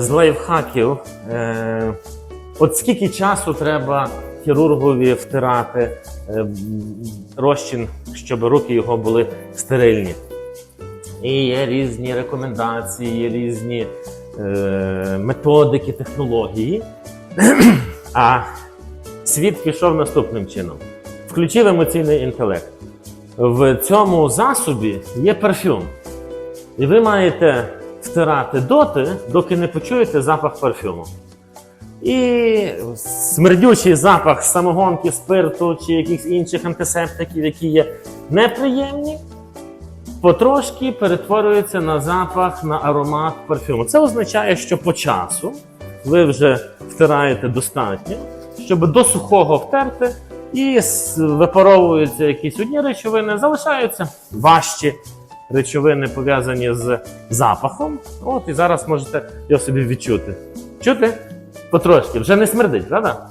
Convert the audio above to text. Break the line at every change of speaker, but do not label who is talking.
З лайфхаків, е, от скільки часу треба хірургові втирати е, розчин, щоб руки його були стерильні. І є різні рекомендації, є різні е, методики, технології. а світ пішов наступним чином: включив емоційний інтелект. В цьому засобі є парфюм. І ви маєте втирати доти, доки не почуєте запах парфюму. І смердючий запах самогонки, спирту чи якихось інших антисептиків, які є неприємні, потрошки перетворюється на запах, на аромат парфюму. Це означає, що по часу ви вже втираєте достатньо, щоб до сухого втерти, і випаровуються якісь одні речовини, залишаються важчі речовини, пов'язані з запахом. От і зараз можете його собі відчути. Чути? Потрошки, вже не смердить, правда?